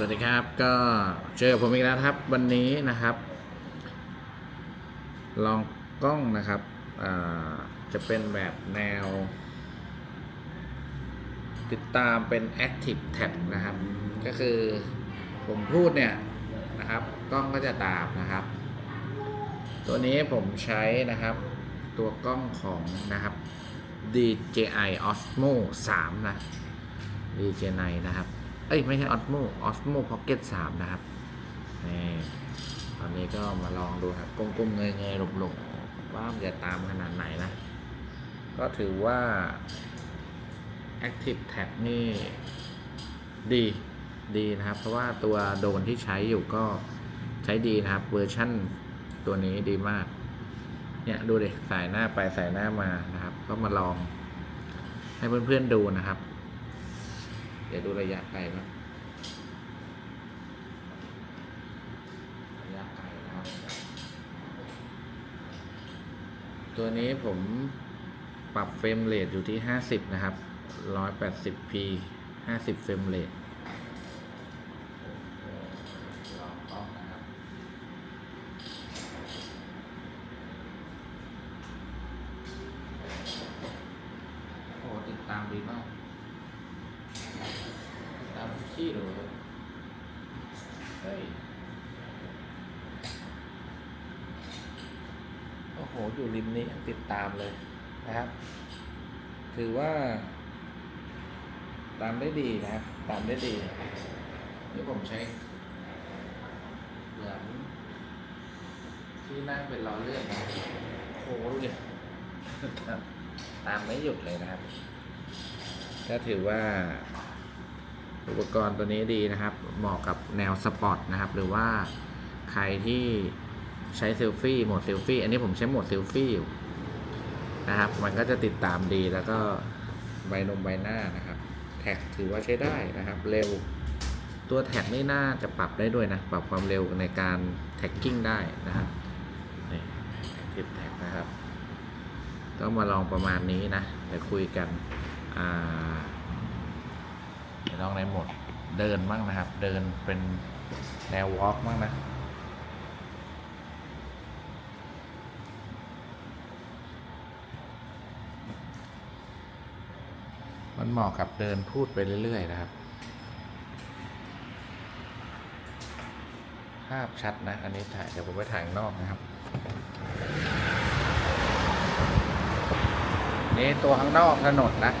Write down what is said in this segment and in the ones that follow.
สวัสดีครับก็เจอผมอีกแล้วครับ วันนี้นะครับ ลองกล้องนะครับจะเป็นแบบแนว ติดตามเป็น Active Tab นะครับ ก็คือผมพูดเนี่ยนะครับ กล้องก็จะตามนะครับ ตัวนี้ผมใช้นะครับ ตัวกล้องของนะครับ DJI Osmo 3 นะ DJI นะครับ เอ้ย ไม่ใช่ Osmo Osmo Pocket 3นะครับนี่ตอนนี้ก็มาลองดูครับก้มๆเงยๆหลบๆว่ามันจะตามขนาดไหนนะ ก็ถือว่า Active Tag นี่ดีดีนะครับ เพราะว่าตัวโดรนที่ใช้อยู่ก็ใช้ดีนะครับ เวอร์ชั่นตัวนี้ดีมาก เนี่ยดูเดิสายหน้าไปสายหน้ามานะครับ ก็มาลองให้เพื่อนๆดูนะครับ เดี๋ยวดูระยะไกลครับระยะไกลนะครับ ตัวนี้ผมปรับเฟรมเรทอยู่ที่ 50 นะครับ 180p 50 เฟรมเรทลองกล้องนะครับโอ้ติดตามดีมาก ตามที่เลยเฮ้ย โอ้โห อยู่ริมนี้ติดตามเลยนะครับ ถือว่า ตามได้ดีนะครับ ตามได้ดีนี่ผมใช้เหมือนที่นั่งเป็นล้อเลื่อนนะโอ้โหดูดิตามไม่หยุดเลยนะครับ ก็ถือว่า อุปกรณ์ตัวนี้ดีนะครับ เหมาะกับแนวสปอร์ตนะครับ หรือว่าใครที่ใช้เซลฟี่โหมดเซลฟี่ อันนี้ผมใช้โหมดเซลฟี่อยู่นะครับ มันก็จะติดตามดีแล้วก็ใบนมใบหน้านะครับ แท็กถือว่าใช้ได้นะครับ เร็ว ตัวแท็กนี่น่าจะปรับได้ด้วยนะ ปรับความเร็วในการแท็กกิ้งได้นะครับนี่ทิปแท็กนะครับ ก็มาลองประมาณนี้นะเดี๋ยวคุยกันอ่า เดี๋ยวลองในหมดเดินบ้างนะครับ เดินเป็นแนววอล์กบ้างนะมันเหมาะกับเดินพูดไปเรื่อย ๆ นะครับ ภาพชัดนะ อันนี้ถ่าย เดี๋ยวผมไปถ่ายนอกนะครับ นี่ตัวข้างนอกถนนนะ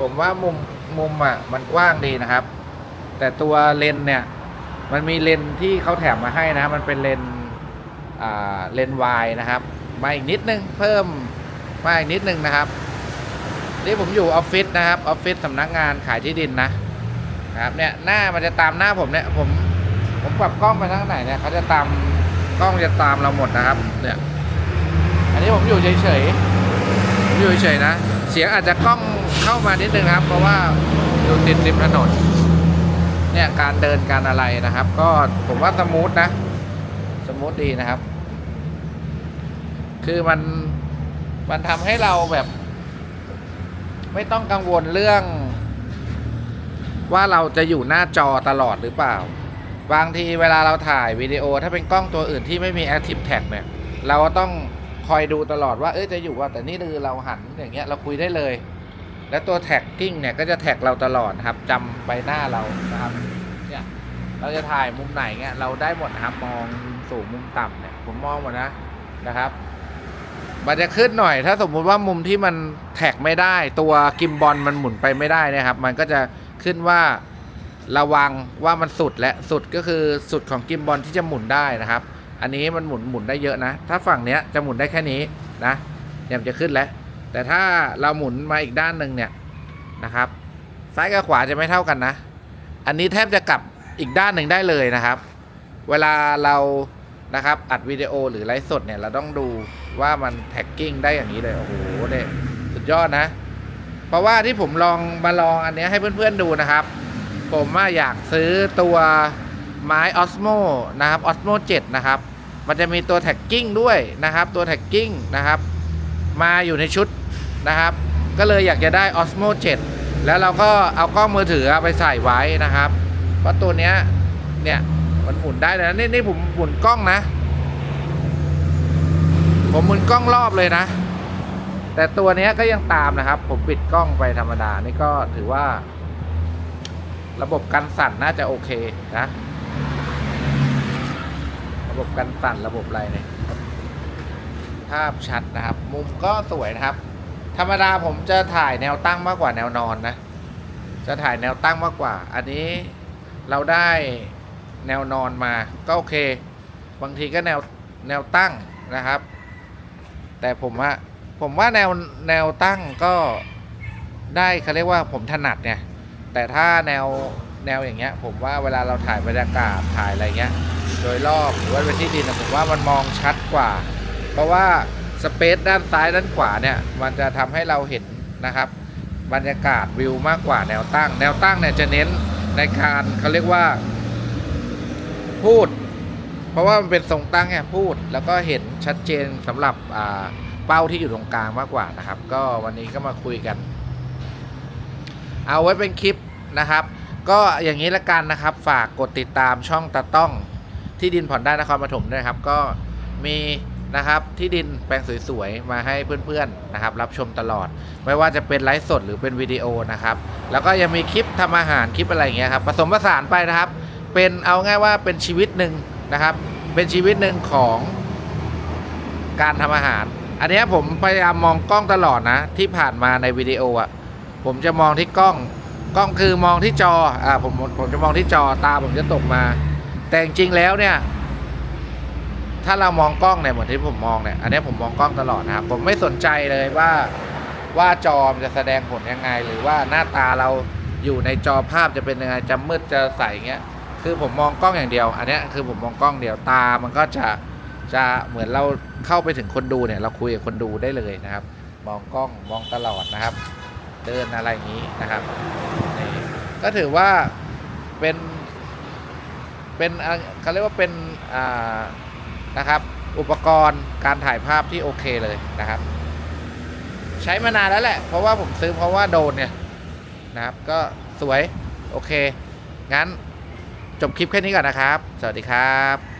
ผมว่ามุม มุมอะมันกว้างดีนะครับ แต่ตัวเลนเนี่ยมันมีเลนที่เขาแถมมาให้นะ มันเป็นเลนอ่าเลนวายนะครับมาอีกนิดนึงเพิ่มมาอีกนิดนึงนะครับนี่ผมอยู่ออฟฟิศนะครับออฟฟิศสำนักงานขายที่ดินนะ นะครับเนี่ยหน้ามันจะตามหน้าผมเนี่ยผมผมปรับกล้องไปทางไหนเนี่ยเขาจะตามกล้องจะตามเราหมดนะครับ เนี่ย อันนี้ผมอยู่เฉยๆผมอยู่เฉยๆนะ เสียงอาจจะกล้อง เข้ามานิดนึงนะครับ เพราะว่าอยู่ติดริมถนนเนี่ยการเดินการอะไรนะครับ ก็ผมว่าสมูทนะ สมูทดีนะครับ คือมันมันทำให้เราแบบ ไม่ต้องกังวลเรื่อง ว่าเราจะอยู่หน้าจอตลอดหรือเปล่า บางทีเวลาเราถ่ายวิดีโอ ถ้าเป็นกล้องตัวอื่นที่ไม่มี Active Tag เนี่ย เราก็ต้องคอยดูตลอดว่าเอ้ยจะอยู่ว่าแต่นี่คือเราหันอย่างเงี้ยเราคุยได้เลย และตัวแท็กกิ้งเนี่ยก็จะแท็กเราตลอดครับจำใบหน้าเรานะครับเนี่ยเราจะถ่ายมุมไหนเงี้ยเราได้หมดครับมองสูงมุมต่ำเนี่ยผมมองหมดนะนะครับ มันจะขึ้นหน่อย ถ้าสมมุติว่ามุมที่มันแท็กไม่ได้ ตัวกิมบอลมันหมุนไปไม่ได้นะครับ มันก็จะขึ้นว่าระวังว่ามันสุดและสุดก็คือสุดของกิมบอลที่จะหมุนได้นะครับ อันนี้มันหมุนหมุนได้เยอะนะ ถ้าฝั่งเนี้ยจะหมุนได้แค่นี้นะเนี่ยมันจะขึ้นแล้ว แต่ถ้าเราหมุนมาอีกด้านหนึ่งเนี่ยนะครับ ซ้ายกับขวาจะไม่เท่ากันนะ อันนี้แทบจะกลับอีกด้านหนึ่งได้เลยนะครับ เวลาเรานะครับอัดวิดีโอหรือไลฟ์สดเนี่ยเราต้องดูว่ามันแท็กกิ้งได้อย่างนี้เลย โอ้โหเด็สุดยอดนะ เพราะว่าที่ผมลองมาลองอันนี้ให้เพื่อนๆดูนะครับ ผมว่าอยากซื้อตัวไม้ Osmo นะครับ Osmo 7นะครับ มันจะมีตัวแท็กกิ้งด้วยนะครับ ตัวแท็กกิ้งนะครับ มาอยู่ในชุด นะครับ ก็เลยอยากจะได้ Osmo 7 แล้วเราก็เอากล้องมือถือไปใส่ไว้นะครับเพราะตัวเนี้ยเนี่ยมันหมุนได้เลยนะนี่นี่ผมหมุนกล้องนะ ผมหมุนกล้องรอบเลยนะ แต่ตัวเนี้ยก็ยังตามนะครับ ผมปิดกล้องไปธรรมดานี่ก็ถือว่า ระบบกันสั่นน่าจะโอเคนะ ระบบกันสั่นระบบอะไรเนี่ยภาพชัดนะครับ มุมก็สวยนะครับ ธรรมดาผมจะถ่ายแนวตั้งมากกว่าแนวนอนนะ จะถ่ายแนวตั้งมากกว่า อันนี้เราได้แนวนอนมาก็โอเค บางทีก็แนวแนวตั้งนะครับ แต่ผมว่าผมว่าแนวแนวตั้งก็ได้เขาเรียกว่าผมถนัดเนี่ย แต่ถ้าแนวแนวอย่างเงี้ย ผมว่าเวลาเราถ่ายบรรยากาศถ่ายอะไรเงี้ย โดยรอบหรือว่าเป็นที่ดินผมว่ามันมองชัดกว่า เพราะว่า สเปซด้านซ้ายด้านขวาเนี่ยมันจะทำให้เราเห็นนะครับ บรรยากาศวิวมากกว่าแนวตั้ง แนวตั้งเนี่ยจะเน้นในการเขาเรียกว่า พูด เพราะว่ามันเป็นทรงตั้งไงพูด แล้วก็เห็นชัดเจนสำหรับอ่าเป้าที่อยู่ตรงกลางมากกว่านะครับ ก็วันนี้ก็มาคุยกัน เอาไว้เป็นคลิปนะครับ ก็อย่างนี้ละกันนะครับ ฝากกดติดตามช่องตาต้องที่ดินผ่อนได้นครปฐมด้วยครับ ก็มี นะครับ ที่ดินแปลงสวยๆ มาให้เพื่อนๆนะครับ รับชมตลอด ไม่ว่าจะเป็นไลฟ์สดหรือเป็นวิดีโอนะครับ แล้วก็ยังมีคลิปทำอาหารคลิปอะไรอย่างเงี้ยครับผสมผสานไปนะครับ เป็นเอาง่ายว่าเป็นชีวิตหนึ่งนะครับ เป็นชีวิตหนึ่งของการทำอาหาร อันนี้ผมพยายามมองกล้องตลอดนะ ที่ผ่านมาในวิดีโออะผมจะมองที่กล้องกล้องคือมองที่จออ่าผมผมจะมองที่จอตาผมจะตกมา แต่จริงแล้วเนี่ย ถ้าเรามองกล้องเนี่ยเหมือนที่ผมมองเนี่ยอันนี้ผมมองกล้องตลอดนะครับ ผมไม่สนใจเลยว่าว่าจอมจะแสดงผลยังไง หรือว่าหน้าตาเราอยู่ในจอภาพจะเป็นยังไงจะมืดจะใสเงี้ยคือผมมองกล้องอย่างเดียว อันนี้คือผมมองกล้องเดียวตา มันก็จะจะเหมือนเราเข้าไปถึงคนดูเนี่ย เราคุยกับคนดูได้เลยนะครับ มองกล้องมองตลอดนะครับ เดินอะไรอย่างนี้นะครับก็ถือว่าเป็นเป็นเขาเรียกว่าเป็นอ่า นะครับ อุปกรณ์การถ่ายภาพที่โอเคเลยนะครับ ใช้มานานแล้วแหละ เพราะว่าผมซื้อเพราะว่าโดนเนี่ยนะครับ ก็สวย โอเค งั้นจบคลิปแค่นี้ก่อนนะครับ สวัสดีครับ